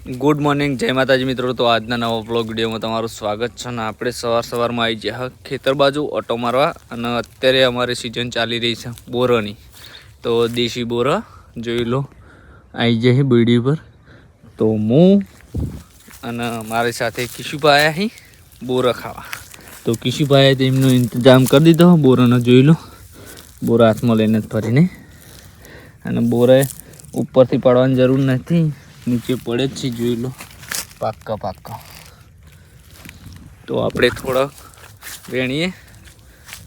Good morning જય માતાજી મિત્રો. તો આજના નવા બ્લોગ વિડીયોમાં તમારું સ્વાગત છે અને આપણે સવાર સવારમાં આવી ગયા ખેતર બાજુ ઓટો મારવા અને અત્યારે અમારી સિઝન ચાલી રહી છે બોરોની. તો દેશી બોરા, જોઈ લો, આવી જાય બીડી પર તો હું અને મારી સાથે કિશુભાઈ અહીં બોરા ખાવા. તો કિશુભાઈએ તેમનો ઇંતજામ કરી દીધો, બોરાનો જોઈ લો. બોરા હાથમાં લઈને જ ફરીને અને બોરે ઉપરથી પાડવાની જરૂર નથી. નીચે પડે જ છે, જોઈ લો. પાક્કા પાક્કા. તો આપણે થોડાક વેણીએ.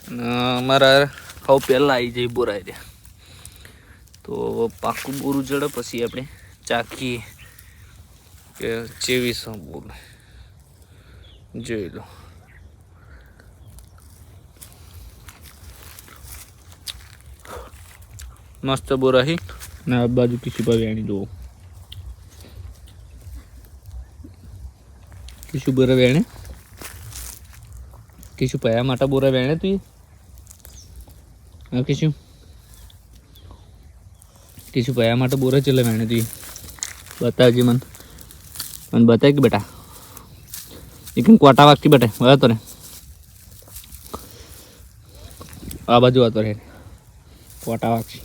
અને અમારા સૌ પહેલાં આવી જાય બોરાઈ રહ્યા તો પાકું બોરું જડે, પછી આપણે ચાખીએ. કે ચેવી બોર જોઈ લો. મસ્ત બોરાહી ને આ બાજુ કિસી પર વેણી જુઓ. બોરા વેણે. કિશુ પયા માટે બોરા વેણે તું હા કિશુ કિશુ પયા માટે બોરા ચેલા વેણે તું બતાવજે મને. મને બતાય કે બેટા? એક કોટા વાગતી બેટા હવે તો રે. આ બાજુ હતો રે. કોટા વાગતી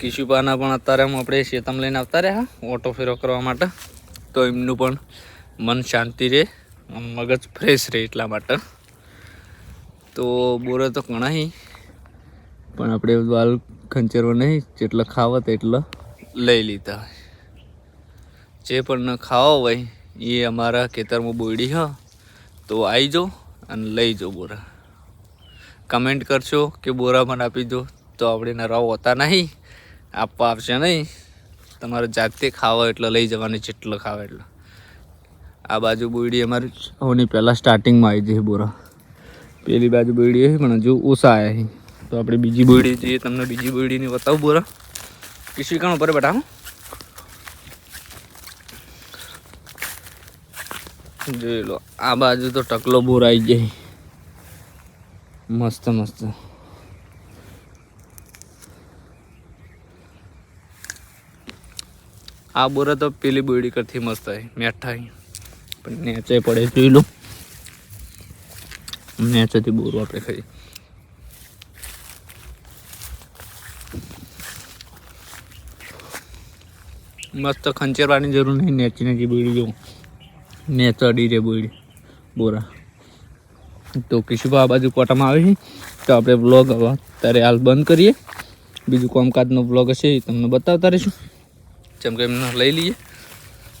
કિશુપાના પણ અત્યારે આમ આપણે શેતમ લઈને આવતા રહ્યા ઓટો ફેરો કરવા માટે. તો એમનું પણ મન શાંતિ રહે મગજ ફ્રેશ રહે એટલા માટે. તો બોરે તો ઘણા પણ આપણે વાલ ખંચરવા નહીં, જેટલા ખાવા તેટલા લઈ લીધા. જે પણ ખાવા હોય, એ અમારા ખેતરમાં બોયડી હ, તો આવી જો અને લઈ જો બોરા. કમેન્ટ કરશો કે બોરા મને આપી દો, તો આપણે નરાવ હોતા નહીં. આપવા આવશે નહીં. તમારે જાતે ખાવા એટલે લઈ જવાની જેટલો ખાવા એટલો. આ બાજુ બોયડી અમારી હોની પહેલાં સ્ટાર્ટિંગમાં આવી જઈ બોરા. પેલી બાજુ બોયડી હતી પણ હજુ ઓછા આવ્યા તો આપણે બીજી બોયડી જોઈએ તમને બીજી બોયડીની બતાવું બોરા. કિસી કાણ ઉપર બેઠા જોઈ લો, આ બાજુ તો ટકલો બોર આવી જાય મસ્ત મસ્ત. આ બોરા તો પેલી બોડી કરતી મસ્ત હોય મેઠા પણ નેચે પડે, જોઈ લો. નેચેથી બોરું આપણે ખાઈએ મસ્ત ખંચેરવાની જરૂર નહીં, નેચી નેચી બોડી જો નેચડી રે બોયડી, બોરા. તો કિશુભા આ બાજુ કોટામાં આવે છે. તો આપણે વ્લોગ હવે ત્યારે હાલ બંધ કરીએ. બીજું કામકાજનો વ્લોગ હશે એ તમને બતાવતા રહીશું. જેમ એમને લઈ લઈએ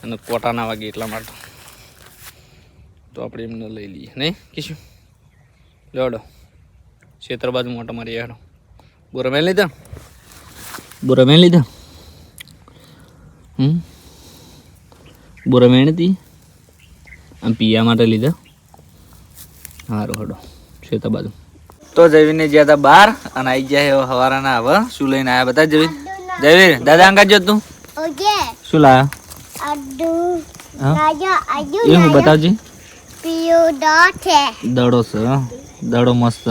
અને કોટા ના વાગે એટલા માટે. તો આપણે એમને લઈ લઈએ. નહીં? કીશું? લેવડો ક્ષેત્ર બાજુ મોટા મારી હેડો. બોરા મેં લીધા? બોરા મેં લીધા? હમ? બોરા મેં હતી? આમ પીવા માટે લીધા? સારું હડો. ક્ષેત્ર બાજુ. તો જવીને જ્યાં હતા બહાર અને આવી ગયા હવારાના હવે. શું લઈને આવ્યા બધા? જવીન જવીર દાદા અંગા જો તું. Oye, શું લાયા હા naya, aduh, એ હું બતાવજી ડોટ dote. દડો છે હા. દડો મસ્ત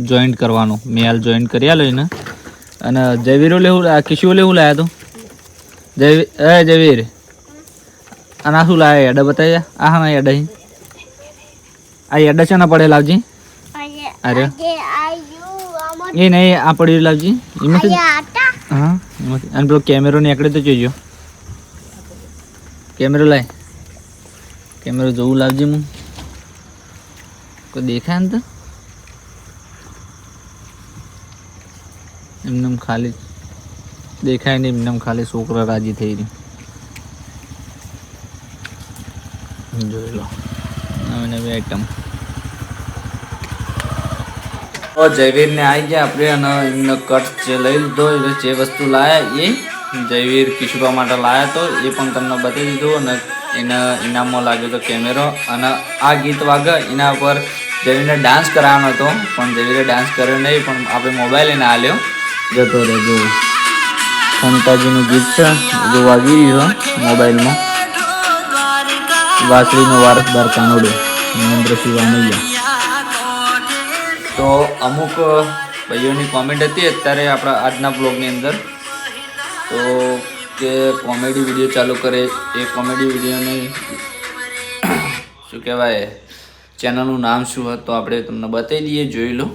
જોઈન્ટ કરવાનો મેં હાલ જોઈન્ટ કરી આલો એને અને જયવીરો લેવું આ કિશુ લેવું લાયા તો જયવીર એ જયવીર અને આ શું લાયા એડા બતાવ્યા આ હા એડા આ એડા છે ને પડે લાવજી અરે એ નહીં આ પડી લાવજી ata. હા? પેલો કેમેરો નીકળે તો જોઈજો કેમેરો લાય. કેમેરો જોવું લાવજે હું કોઈ દેખાય ને તો? એમને એમ ખાલી દેખાય નહીં, એમને એમ ખાલી છોકરા રાજી થઈ રહ્યું. જોઈ લો. નવી નવી આઈટમ જયવીરને આવી ગયા આપણે અને એમનો કટ જે લઈ લીધો, એટલે જે વસ્તુ લાયા એ જયવીર કિશુભા માટે લાયા તો એ પણ તમને બતાવી દીધું અને એને ઇનામમાં લાગ્યો તો કેમેરો. અને આ ગીત વાગે, એના પર જયવીરને ડાન્સ કરાવવાનો હતો, પણ જયવીરે ડાન્સ કર્યો નહીં, પણ આપણે મોબાઈલ એને આલ્યો. જતો રહેજો. સંતાજીનું ગીત છે જો વાગી રહ્યું મોબાઈલમાં. વાસળીનો વારસદાર કાનોડો મહેન્દ્રસિંહ વામૈયા તો અમુક ભાઈઓની કોમેન્ટ હતી અત્યારે આપણા આજના બ્લોગની અંદર. તો કે કોમેડી વીડિયો ચાલુ કરે. એ કોમેડી વિડીયોની શું કહેવાય ચેનલનું નામ શું હતું આપણે તમને બતાવી દઈએ, જોઈ લો.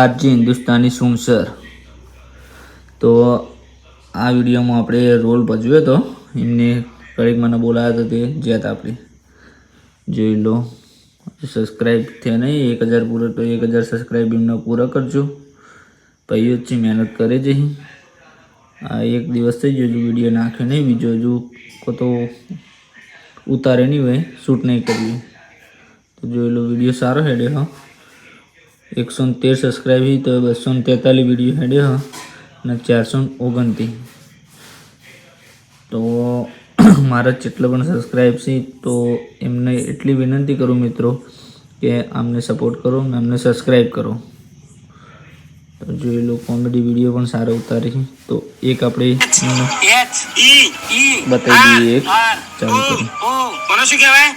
આરજી હિન્દુસ્તાની સુમસર તો આ વિડીયોમાં આપણે રોલ ભજવ્યો હતો. એમને કડીક મને બોલાવ્યો હતો તે, જ્યાં આપણે. જોઈ લો. સબસ્ક્રાઈબ થયા નહીં, એક હજાર પૂરો તો એક હજાર સબસ્ક્રાઈબ એમને પૂરા કરજો. ભાઈઓ જ છે, મહેનત કરે છે આ એક દિવસ થઈ ગયો વીડિયો નાખ્યો નહીં, બીજો હજુ કો તો ઉતારે નહીં હોય શૂટ નહીં કર્યું તો જોયેલો વીડિયો સારો હેડ્યો હા. એકસો ને તેર સબસ્ક્રાઈબ હી, તો બસો ને તેતાલીસ વીડિયો હેડ્યો હા. અને ચારસો ઓગણત્રીસ. તો મારા જેટલા પણ સબસ્ક્રાઈબ છે તો એમને એટલી વિનંતી કરું મિત્રો કે અમને સપોર્ટ કરો અને અમને સબસ્ક્રાઈબ કરો. તો જોઈ લો કોમેડી વીડિયો પણ સારો ઉતારે છે. તો એક આપણે બતાવી દઈએ એક. ચાલુ કરી શું કહેવાય?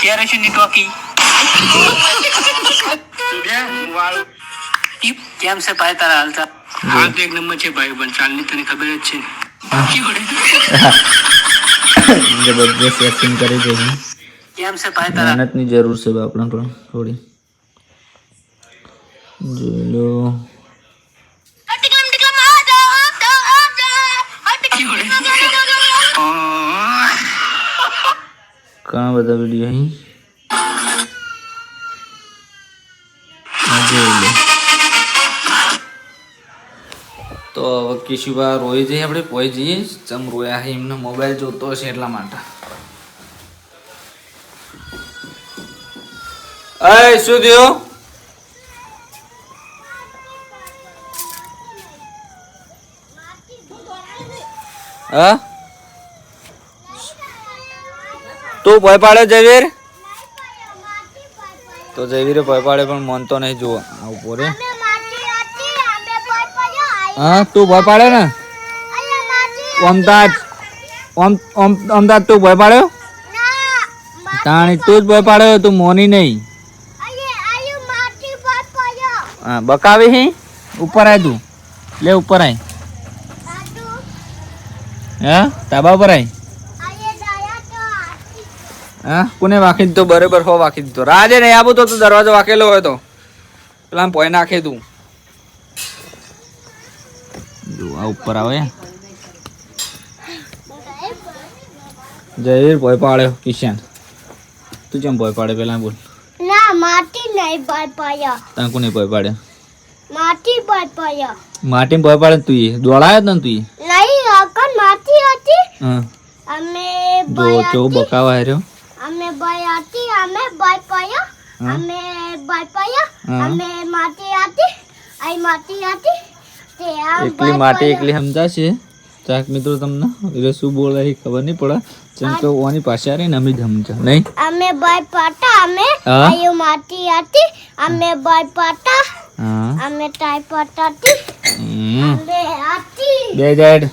ક્યારે છે નેટવર્કિંગ કેમ છે ભાઈ તારા હાલતા હા એક નંબર છે ભાઈ પણ ચાલની તને ખબર જ છે. જબરદસ્ત એક્ટિંગ કરી છે કેમ છે ભાઈ તારા? મહેનતની જરૂર છે આપણે પણ થોડી. જોઈ લો. ઘણા બધા વીડિયો અહીં. તો હવે કિશુબા રોઈ જઈએ આપણે કોઈ જઈએ. ચમ રોયા છે એમને મોબાઈલ જોતો હશે એટલા માટે. અય, શું થયું? હા? તું ભય પાડે જયવીર તો જયવીરે ભય પાડે, પણ મનતો નહીં જુઓ આ ઊભો રે અમે માટી હતી અમે બોલ પડ્યો હા, તું ભય પાડે ને? અમદાવાદ અમદાજ તું ભય પાડ્યો તાણી, તું જ ભય પાડ્યો તું મોની નહીં. હા, બકાવી હી? ઉપર આય તું. લે, ઉપર આય. હા? તાબા ઉપર આય. હા? કોને વાંખી દીધો? બરોબર હો, વાંખી દીધો. રાજે નહીં આવું તો તું દરવાજો વાંકેલો હોય તો. પેલા પોઈ નાખે તું. જો આ ઉપર આવે જયવીર ભોય પાડ્યો કિશન. તું કેમ ભોય પાડે પેલા? બોલ. ના માટી નહીં બોલ પડ્યો. તને કોને ભોય પાડે માટી બોલ પડ્યો. માટી ભોય પાડે તું દોડાયો તને તું નહીં અકન માટી હતી. હા. અમે જો તો કેવું બકાવા હાર્યો. અમે બોલ હતી અમે બોલ પડ્યો. અમે બોલ પડ્યો. અમે માટી હતી. આઈ માટી હતી. એકલી માટે. એકલી સમજાશે ચાક મિત્રો તમને એટલે શું બોલે એ ખબર નહીં પડે. જેમ કે ઓની પાસે આવીને અમે જ સમજા નહીં? અમે બોલ પાટા અમે આયો માટી હતી અમે બાય પાટા અમે ટાઈ પાટા હતી અમે હતી બે જાડ